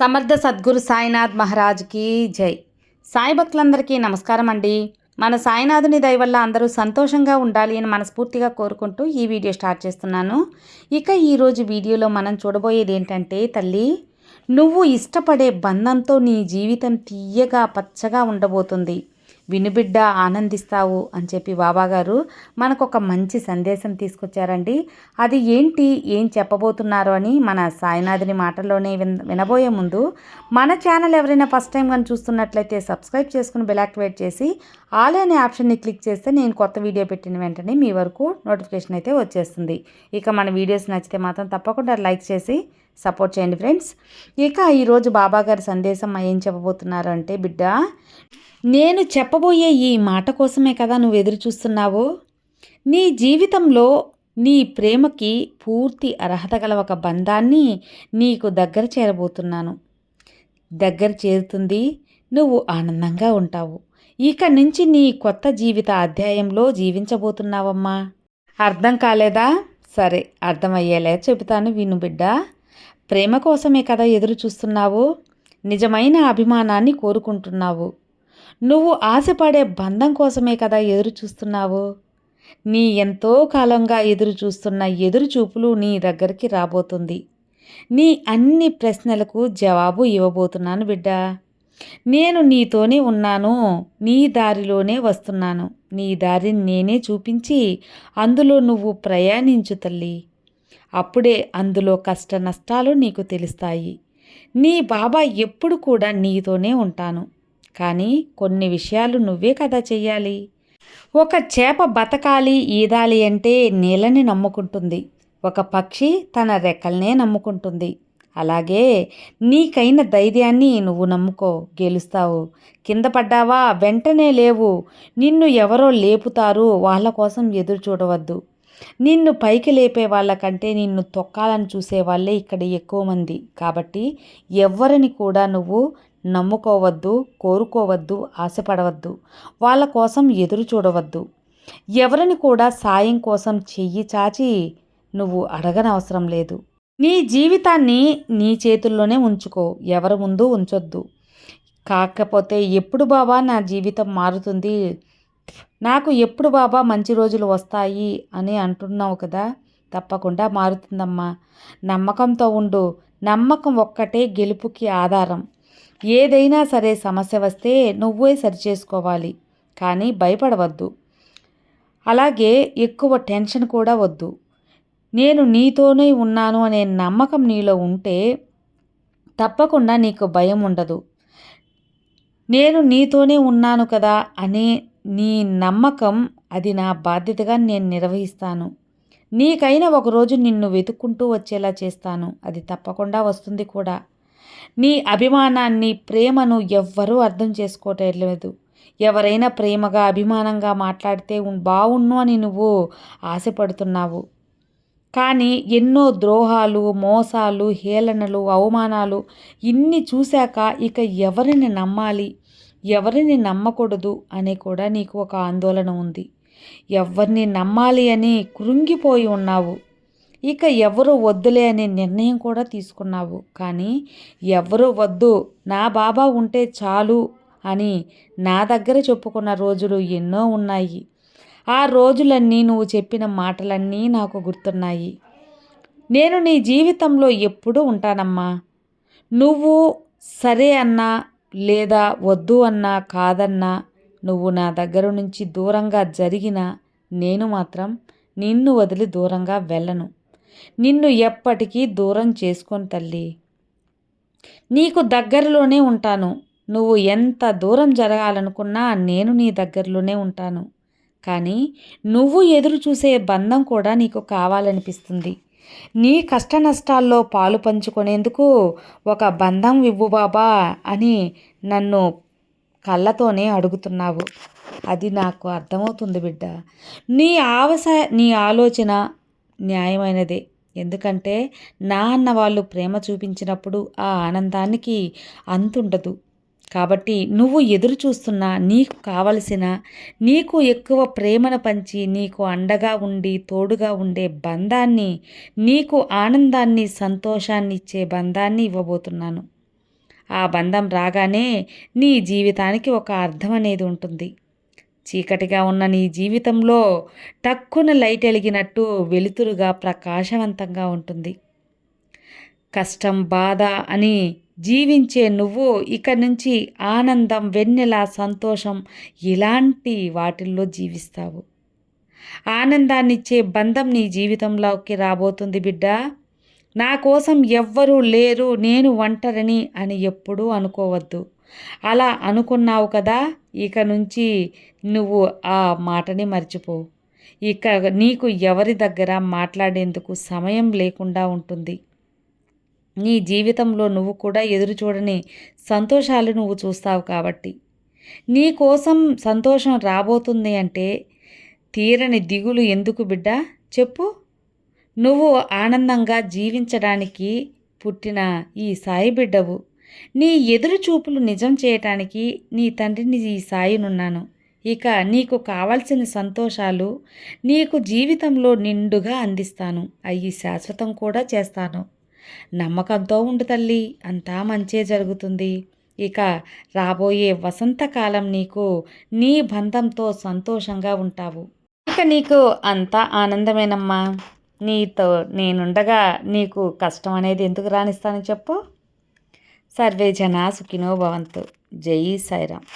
సమర్థ సద్గురు సాయినాథ్ మహారాజ్కి జై. సాయి భక్తులందరికీ నమస్కారం అండి. మన సాయినాథుని దయ వల్ల అందరూ సంతోషంగా ఉండాలి అని మనస్ఫూర్తిగా కోరుకుంటూ ఈ వీడియో స్టార్ట్ చేస్తున్నాను. ఇక ఈరోజు వీడియోలో మనం చూడబోయేది ఏంటంటే తల్లి నువ్వు ఇష్టపడే బంధంతో నీ జీవితం తీయగా పచ్చగా ఉండబోతుంది. వినుబిడ్డ ఆనందిస్తావు అని చెప్పి బాబాగారు మనకు ఒక మంచి సందేశం తీసుకొచ్చారండి. అది ఏంటి ఏం చెప్పబోతున్నారు అని మన సాయినాథుని మాటల్లోనే విన్ వినబోయే ముందు మన ఛానల్ ఎవరైనా ఫస్ట్ టైం కానీ చూస్తున్నట్లయితే సబ్స్క్రైబ్ చేసుకుని బెల్ యాక్టివేట్ చేసి ఆల్ అనే ఆప్షన్ని క్లిక్ చేస్తే నేను కొత్త వీడియో పెట్టిన వెంటనే మీ వరకు నోటిఫికేషన్ అయితే వచ్చేస్తుంది. ఇక మన వీడియోస్ నచ్చితే మాత్రం తప్పకుండా లైక్ చేసి సపోర్ట్ చేయండి ఫ్రెండ్స్. ఇక ఈరోజు బాబాగారి సందేశం ఏం చెప్పబోతున్నారు అంటే బిడ్డ నేను చెప్పబోయే ఈ మాట కోసమే కదా నువ్వు ఎదురు చూస్తున్నావు. నీ జీవితంలో నీ ప్రేమకి పూర్తి అర్హత గల ఒక బంధాన్ని నీకు దగ్గర చేరబోతున్నాను. దగ్గర చేరుతుంది నువ్వు ఆనందంగా ఉంటావు. ఇక నుంచి నీ కొత్త జీవిత అధ్యాయంలో జీవించబోతున్నావమ్మా. అర్థం కాలేదా? సరే అర్థమయ్యేలా చెబుతాను విను బిడ్డ. ప్రేమ కోసమే కదా ఎదురు చూస్తున్నావు? నిజమైన అభిమానాన్ని కోరుకుంటున్నావు. నువ్వు ఆశపడే బంధం కోసమే కదా ఎదురు చూస్తున్నావు? నీ ఎంతో కాలంగా ఎదురు చూస్తున్న ఎదురు చూపులు నీ దగ్గరికి రాబోతుంది. నీ అన్ని ప్రశ్నలకు జవాబు ఇవ్వబోతున్నాను బిడ్డ. నేను నీతోనే ఉన్నాను నీ దారిలోనే వస్తున్నాను. నీ దారిని నేనే చూపించి అందులో నువ్వు ప్రయాణించు తల్లి. అప్పుడే అందులో కష్ట నష్టాలు నీకు తెలుస్తాయి. నీ బాబా ఎప్పుడు కూడా నీతోనే ఉంటాను. కానీ కొన్ని విషయాలు నువ్వే కదా చెయ్యాలి. ఒక చేప బతకాలి ఈదాలి అంటే నీళ్ళని నమ్ముకుంటుంది. ఒక పక్షి తన రెక్కల్నే నమ్ముకుంటుంది. అలాగే నీకైన ధైర్యాన్ని నువ్వు నమ్ముకో గెలుస్తావు. కింద పడ్డావా వెంటనే లేవు. నిన్ను ఎవరో లేపుతారు వాళ్ళ కోసం ఎదురు చూడవద్దు నిన్ను పైకి లేపే వాళ్ళకంటే నిన్ను తొక్కాలని చూసే వాళ్ళే ఇక్కడ ఎక్కువ మంది. కాబట్టి ఎవరిని కూడా నువ్వు నమ్ముకోవద్దు కోరుకోవద్దు ఆశపడవద్దు. వాళ్ళ కోసం ఎదురు చూడవద్దు. ఎవరిని కూడా సాయం కోసం చెయ్యి చాచి నువ్వు అడగనవసరం లేదు. నీ జీవితాన్ని నీ చేతుల్లోనే ఉంచుకో. ఎవరి ముందు ఉంచొద్దు. కాకపోతే ఎప్పుడు బాబా నా జీవితం మారుతుంది? నాకు ఎప్పుడు బాబా మంచి రోజులు వస్తాయి అని అంటున్నావు కదా? తప్పకుండా మారుతుందమ్మా. నమ్మకంతో ఉండు. నమ్మకం ఒక్కటే గెలుపుకి ఆధారం. ఏదైనా సరే సమస్య వస్తే నువ్వే సరిచేసుకోవాలి. కానీ భయపడవద్దు. అలాగే ఎక్కువ టెన్షన్ కూడా వద్దు. నేను నీతోనే ఉన్నాను అనే నమ్మకం నీలో ఉంటే తప్పకుండా నీకు భయం ఉండదు. నేను నీతోనే ఉన్నాను కదా అనే నీ నమ్మకం అది నా బాధ్యతగా నేను నిర్వహిస్తాను. నీకైనా ఒకరోజు నిన్ను వెతుక్కుంటూ వచ్చేలా చేస్తాను. అది తప్పకుండా వస్తుంది కూడా. నీ అభిమానాన్ని ప్రేమను ఎవ్వరూ అర్థం చేసుకోవటం లేదు ఎవరైనా ప్రేమగా అభిమానంగా మాట్లాడితే బావుణ్ణు అని నువ్వు ఆశపడుతున్నావు. కానీ ఎన్నో ద్రోహాలు మోసాలు హేళనలు అవమానాలు ఇన్ని చూశాక ఇక ఎవరిని నమ్మాలి? ఎవరిని నమ్మకూడదు అని కూడా నీకు ఒక ఆందోళన ఉంది. ఎవరిని నమ్మాలి అని కృంగిపోయి ఉన్నావు. ఇక ఎవరు వద్దులే అనే నిర్ణయం కూడా తీసుకున్నావు. కానీ ఎవరు వద్దు నా బాబా ఉంటే చాలు అని నా దగ్గర చెప్పుకున్న రోజులు ఎన్నో ఉన్నాయి. ఆ రోజులన్నీ నువ్వు చెప్పిన మాటలన్నీ నాకు గుర్తున్నాయి. నేను నీ జీవితంలో ఎప్పుడూ ఉంటానమ్మా. నువ్వు సరే అన్నా లేదా వద్దు అన్నా కాదన్నా నువ్వు నా దగ్గర నుంచి దూరంగా జరిగినా నేను మాత్రం నిన్ను వదిలి దూరంగా వెళ్ళను. నిన్ను ఎప్పటికీ దూరం చేసుకొని తల్లి. నీకు దగ్గరలోనే ఉంటాను. నువ్వు ఎంత దూరం జరగాలనుకున్నా నేను నీ దగ్గరలోనే ఉంటాను. కానీ నువ్వు ఎదురు చూసే బంధం కూడా నీకు కావాలనిపిస్తుంది. నీ కష్ట నష్టాల్లో పాలు పంచుకునేందుకు ఒక బంధం ఇవ్వు బాబా అని నన్ను కళ్ళతోనే అడుగుతున్నావు. అది నాకు అర్థమవుతుంది బిడ్డ. నీ ఆవస నీ ఆలోచన న్యాయమైనదే. ఎందుకంటే నా అన్న వాళ్ళు ప్రేమ చూపించినప్పుడు ఆ ఆనందానికి అంతుండదు. కాబట్టి నువ్వు ఎదురు చూస్తున్న నీకు కావలసిన నీకు ఎక్కువ ప్రేమను పంచి నీకు అండగా ఉండి తోడుగా ఉండే బంధాన్ని నీకు ఆనందాన్ని సంతోషాన్ని ఇచ్చే బంధాన్ని ఇవ్వబోతున్నాను. ఆ బంధం రాగానే నీ జీవితానికి ఒక అర్థం అనేది ఉంటుంది. చీకటిగా ఉన్న నీ జీవితంలో టక్కున లైట్ వెలిగినట్టు వెలుతురుగా ప్రకాశవంతంగా ఉంటుంది. కష్టం బాధ అని జీవించే నువ్వు ఇక నుంచి ఆనందం వెన్నెల సంతోషం ఇలాంటి వాటిల్లో జీవిస్తావు. ఆనందాన్నిచ్చే బంధం నీ జీవితంలోకి రాబోతుంది బిడ్డ. నా కోసం ఎవ్వరూ లేరు నేను ఒంటరిని అని ఎప్పుడూ అనుకోవద్దు. అలా అనుకున్నావు కదా ఇక నుంచి నువ్వు ఆ మాటని మర్చిపోవు ఇక నీకు ఎవరి దగ్గర మాట్లాడేందుకు సమయం లేకుండా ఉంటుంది. నీ జీవితంలో నువ్వు కూడా ఎదురు చూడని సంతోషాలు నువ్వు చూస్తావు కాబట్టి. నీ కోసం సంతోషం రాబోతుంది అంటే తీరని దిగులు ఎందుకు బిడ్డ? చెప్పు. నువ్వు ఆనందంగా జీవించడానికి పుట్టిన ఈ సాయి బిడ్డవు. నీ ఎదురు చూపులు నిజం చేయటానికి నీ తండ్రిని ఈ సాయినున్నాను. ఇక నీకు కావలసిన సంతోషాలు నీకు జీవితంలో నిండుగా అందిస్తాను. అవి శాశ్వతం కూడా చేస్తాను. నమ్మకంతో ఉండు తల్లి అంతా మంచే జరుగుతుంది. ఇక రాబోయే వసంతకాలం నీకు నీ బంధంతో సంతోషంగా ఉంటావు. ఇక నీకు అంతా ఆనందమేనమ్మా. నీతో నేనుండగా నీకు కష్టం అనేది ఎందుకు రాణిస్తాను చెప్పు. సర్వే జనా సుఖినో భవంతు. జై సాయిరామ్.